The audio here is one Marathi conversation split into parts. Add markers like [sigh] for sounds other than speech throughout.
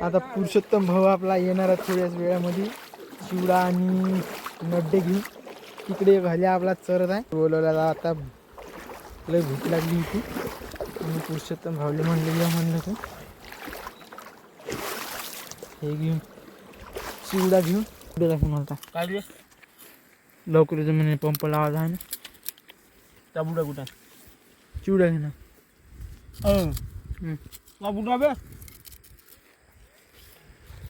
आता पुरुषोत्तम भाऊ आपला येणार आहे थोड्याच वेळामध्ये चिवडा आणि नड्डे घेऊन तिकडे घाले आपला चरत आहे. बोलवल्याला आता लय भूक लागली होती. आणि पुरुषोत्तम भाऊले म्हणले या म्हणलं तर हे घेऊन चिवडा घेऊन. पुढे दाखवून होता काय लवकर म्हणे पंप लावायचा आहे ना. त्या बुडा कुठं? चिवडा घे ना का बुडा बे.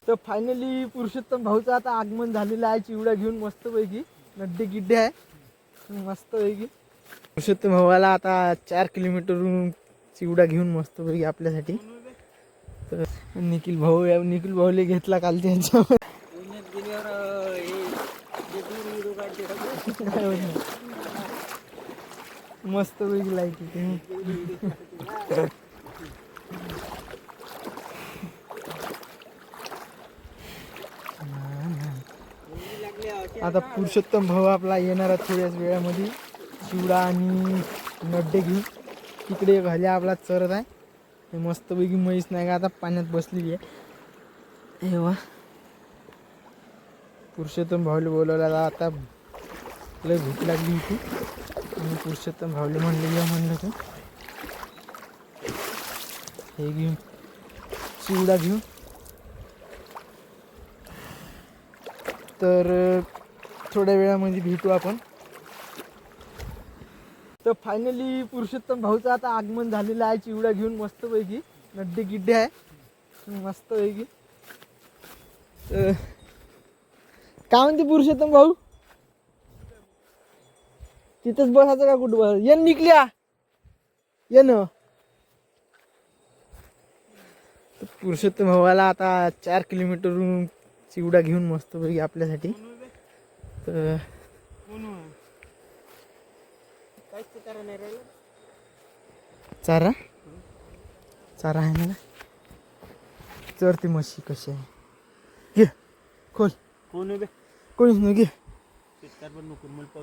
तर फायनली पुरुषोत्तम भाऊचं आता आगमन झालेलं आहे चिवडा घेऊन मस्तपैकी. नड्डे गिड्डे आहे. मस्तपैकी. पुरुषोत्तम भावाला आता चार किलोमीटरहून चिवडा घेऊन मस्तपैकी आपल्यासाठी. तर निखिल भाऊ या निखिल भाऊले घेतला काल त्यांच्या पुण्यात लाईक हे जे दूर व्हिडिओ काढते सगळे. काय होत नाही. मस्तपैकी लाइट येते आता पुरुषोत्तम भाऊ आपला येणार थोड्याच वेळामध्ये. चिवडा आणि नड्डे घेऊन तिकडे घाली आपला चरत आहे. हे मस्तपैकी म्हैस नाही का आता पाण्यात बसलेली आहे. हे वा. पुरुषोत्तम भाऊले बोलवला आता लय भूक लागली होती आणि पुरुषोत्तम भाऊले म्हणले या म्हणलं तर हे घेऊन चिवडा घेऊन. तर थोड्या वेळामध्ये भेटू आपण. तर फायनली पुरुषोत्तम भाऊचं आता आगमन झालेलं आहे. चिवडा घेऊन मस्तपैकी नड्डे गिड्डे आहे. मस्तपैकी. तर काय म्हणते पुरुषोत्तम भाऊ? तिथंच बसायचं का कुठं बस? ये निघल्या ये पुरुषोत्तम भावाला आता चार किलोमीटरहून चिवडा घेऊन मस्तपैकी आपल्यासाठी तर ते चारा? चारा आहे ना? चरते म्हशी कशी आहे? घे खोल. कोण आहे बे? कोणीच नाही घे.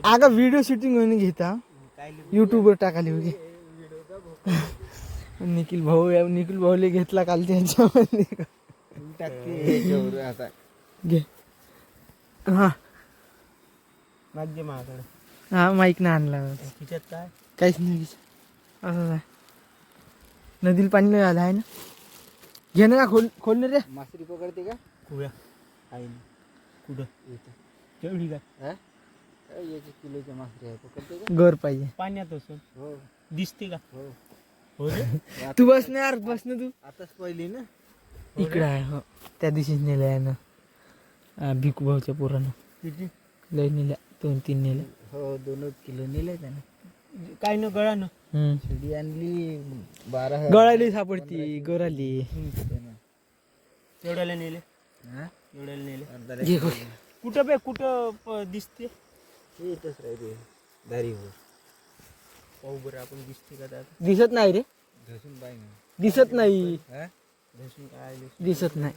अगं व्हिडिओ शूटिंग होईन घेता? युट्यूबवर टाकाली होती निखिल भाऊ या निखिल भाऊले घेतला काल त्यांच्यामध्ये. घे. हा. माझे माझ्याकडे. हा माईक ना आणला होता. खिच्यात काय? काहीच नाही असं आहे. नदीला पाणी नाही आलं आहे ना? घे ना खोल खोल ना रे. मासरी पकडते का? कुया आहे ना. कुठं? येतं तेवढी काय? याची किलोच्या मासरी आहे? पकडते का? गर पाहिजे. पाण्यात असून. हो. दिसते का? हो. हो रे. तू बस ना यार बस ना तू. आताच पहिली ना? इकडं आहे हो. त्या दिवशीच नेलं आहे ना. आ, भिकू भाऊच्या पोरानं. किती? लय नेल्या. दोन तीन नेल्या. हो दोन किलो नेले त्यानं. काय न गळा न हम्म. शिडी आणली बारा गळाली सापडती गराली एवढ्याला नेले? एवढ्याला नेले? कुठं बे कुठं प- दिसते? येतच राहते दारी हो पाहू बरं आपण दिसते का त्यात दिसत नाही रे. बाय दिसत नाही. धसून काय दिसत नाही.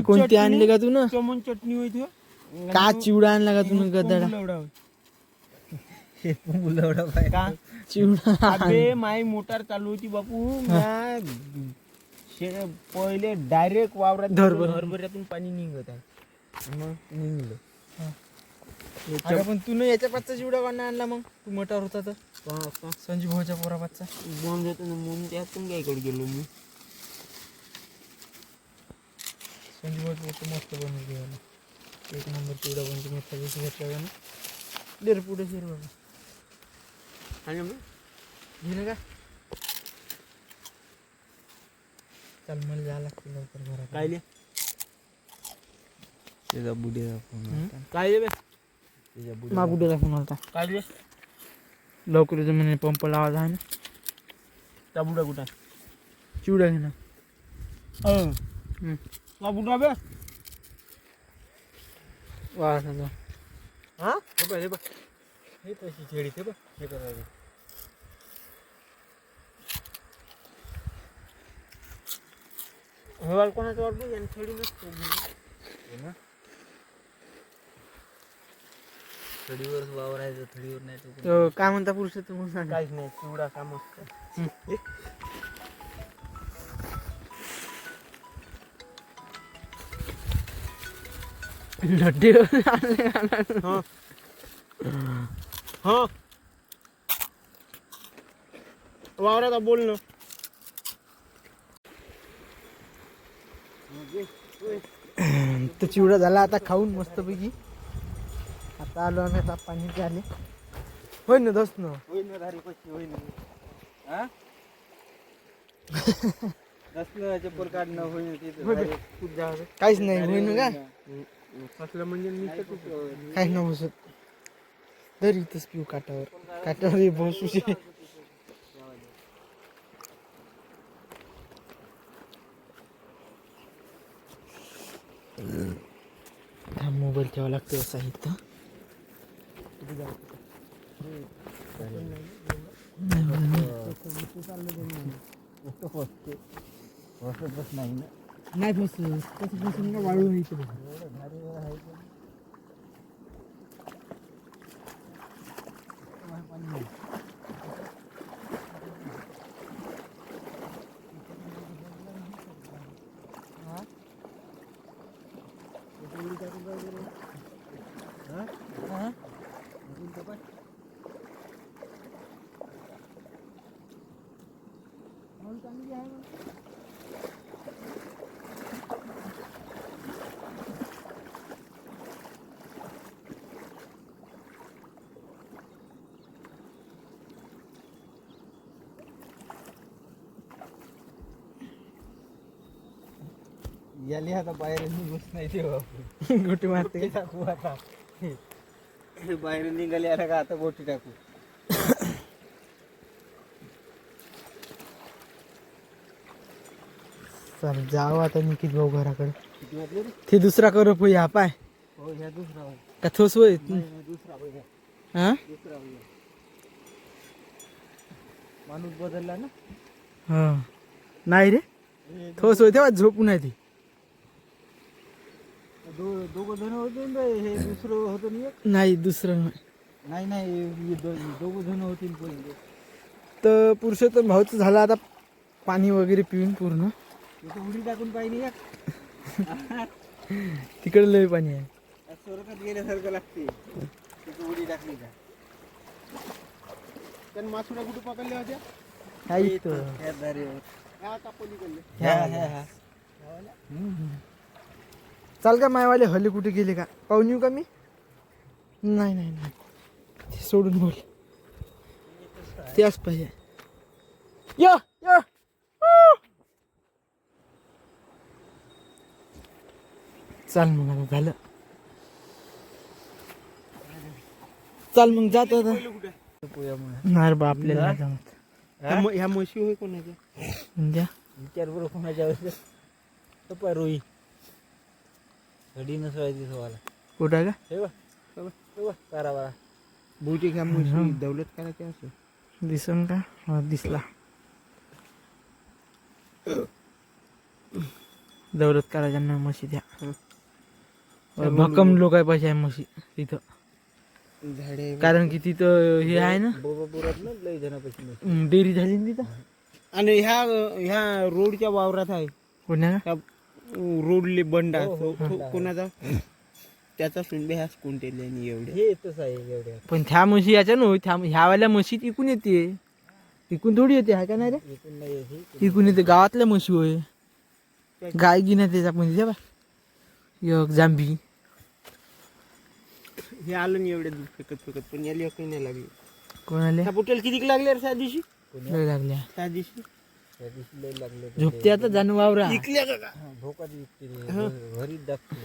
कोणती आणले का तू ना? चमन चटणी होती का चिवडा आणला का तुम्ही गदडा? मुलवडा बाय का? चिवडा अबे माई मोटार चालू होती बापू. म्या शे- पहिले डायरेक्ट वावरात धरभर. हरभऱ्यातून पाणी निघत आहे. मग निघलं. पण तू याच्या पाचचा चिवडा कोणा आणला मग? तू मोठावर होता तर? संजीव भाऊच्या पोरा पाचचा बॉम्ब येतो ना म्हणून त्यातून काय इकडे गेलो मी. संजीव भाऊचं पोरं मस्त बनवते याला. एक नंबर चिवडा बनतो मस्त दिवशी घेतला ना डेर पुढे शिर बाबा. आणि मग? घेणं का? चल मला जायला लागते लवकर घरात. काय लिहा? त्याचा बुडीचा फोन? काय लिहा बे? त्याच्या फोन आलता. काय लिहा? लवकर म्हणे पंप लावायचा आहे ना. त्या बुडा कुठं? चिवडा घे ना हं. बे वा हा? हे बघ हे बघ. हे तशी खेळी हे बघ हे करायचं. हे वाल कोणाचं वाटलं यांनी खेळी नसतो. थडीवर वावरायचं थडीवर नाही तो काय म्हणता पुरुषोत्तम मग सांगा. काहीच नाही चिवडा का मस्त लड्डे. का? हा. वावरात बोल ना. तो चिवडा झाला आता खाऊन मस्तपैकी. आता आलो आम्ही आता पाणी आले होय ना ना? होईन होईन हा? [laughs] चप्पल काढणं होईन होय बे. धारी खूप जावं. काहीच नाही होय ना काय कसलं म्हणजे मी तर कुठं- काहीच नाही बसत तरी इथंच पिऊ काटावर काटावर हे बसूचे हा मोबाईल ठेवा लागतो असा इथं. बसतच नाही. ना नाही बसत कसं बसून का वाळून इथे याली आता बाहेर बस नाही तेव्हा गोटी मारते. टाकू आता. बाहेर निघाले आता का आता गोटी टाकू. चल जाऊ आता निकित भाऊ घराकडे. ते दुसरा करू पोई हा पाय. हो ह्या दुसरा होय. का थोस होय दुसरा होय ह्या. हा? दुसरा होय ह्या. माणूस बदलला ना? हा. नाही रे. थोस होय तेव्हा झोपून आहे ती. दोघं जण होते ना रे, हे दुसरं होतं ना एक? नाही दुसरं नाही. नाही नाही हे दो- दोघं जण होतील पहिले तर पुरुषोत्तम भाऊचं झालं आता पाणी वगैरे पिऊन पूर्ण. तिथं उडी टाकून पाहिजे एक. तिकडे लय पाणी आहे. स्वर्गात गेल्यासारखं लागते. तिथं उडी टाकली का? मासुड्या कुठे पकडल्या होत्या? काय इथं. ह्या दारीवर ह्या आता पलीकडले. ह्या, ह्या, ह्या. चाल का मायवाले हल्ले कुठे गेले का? पाहून येऊ का मी? नाही नाही नाही. ते सोडून बोल. त्याच पाहिजे. या या! चाल मग आता झालं. चाल मग जात आता. नाही बा आपल्याला नाही जमत. ह्या म्हशी होय कोणाच्या? द्या. विचार बरं कोणाच्या रोई घडी नसवायची सवाला कुठं का? हे बघ बरा बहुतेक ह्या म्हशी दौलत करायच्या असं दिसन का? हा दिसला. दौलत करायच्या म्हशी द्या. भक्कम लोक आहे पाहिजे म्हशी तिथं. झाडे कारण की तिथं हे आहे ना? नाही. हम्म, डेअरी झाली ना तिथं? आणि ह्या ह्या रोडच्या वावरात आहे. कोण्या रोडले बंडा हो, हो, तो-. कोणाचा? त्याचा सुनबे ह्याच कोणते एवढे. हे येतच आहे एवढ्या पण त्या म्हशी याच्या नो त्या ह्यावाल्या म्हशी इकून येते. इकून थोडी येते हा का नाही रे? नाही ही. इकून येते. गावातल्या म्हशी होय. गाय गिना त्याच्या पण द्या बा एक जांभी. हे आलं नाही एवढे दूध फेकत फेकत पण याला एकही नाही लागली. कोणाला? त्या बुटेल किती लागले रे त्या दिवशी? लय लागल्या. त्या दिवशी? झोपते आता हा, भोकात विकते घरीच दाखते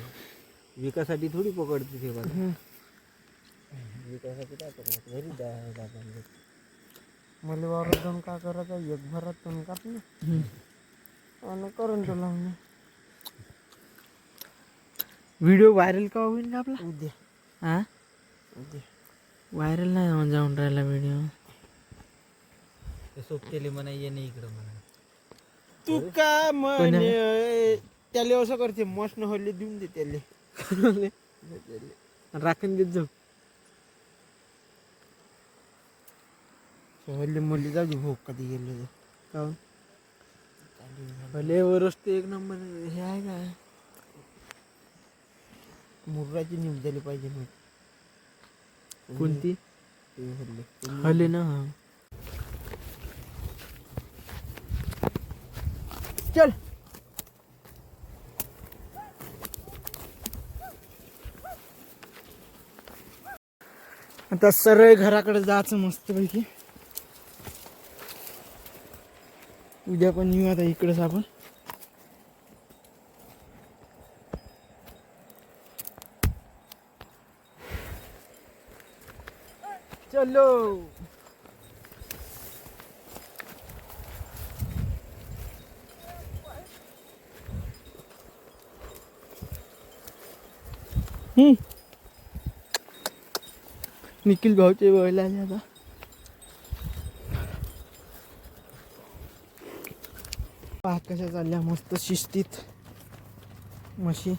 विकासाठी थोडी पकडते ते बघा विकासाठी काय पकडत? घरीच दा- दाखवते. मला वावरात जाऊन का करायचं? एक भरात जाऊन कापलं. आणि करंट लावून. व्हिडिओ व्हायरल का होईल का आपला? उद्या. हा उद्या. व्हायरल नाही जाऊन- जाऊन राहिला व्हिडिओ. ते सोबतेले म्हणा ये नाही इकडं म्हणा तू का म्हणे? त्याला असं करते मस्त हल्ले देऊन दे त्याले. राखून देत जाऊ. हल्ले म्हणले जाऊ दे भोग कधी गेले काहून? भले वरच ते एक नंबर हे आहे का? मुर्राची न्यूज झाली पाहिजे मग कोणती? हल्ले हले ना चल. आता सरळ घराकडे जायचं मस्त पैकी उद्या पण येऊ आता इकडेच आपण. चलो. निखिल भाऊचे वळले आले आता. पहा कशा चालल्या मस्त शिस्तीत. म्हशी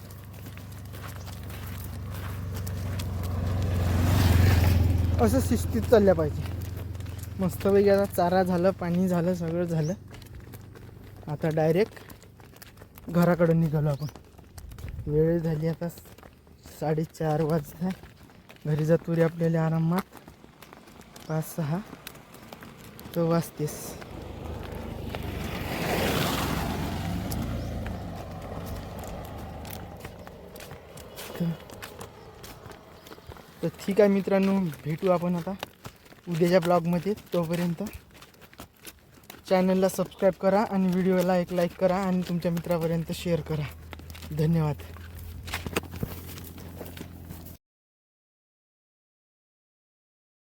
असं शिस्तीत चालल्या पाहिजे. मस्तपैकी आता चारा झालं पाणी झालं सगळं झालं. आता डायरेक्ट घराकडून निघालो आपण. वेळ झाली आता साडेचार वाजता घरी जातो रे आपल्याला आरामात. पाच सहा. तो वाजतेस. तर- तर ठीक आहे मित्रांनो भेटू आपण आता उद्याच्या ब्लॉगमध्ये. तोपर्यंत चॅनलला सबस्क्राईब करा आणि व्हिडिओला एक लाईक करा आणि तुमच्या मित्रापर्यंत शेअर करा. धन्यवाद.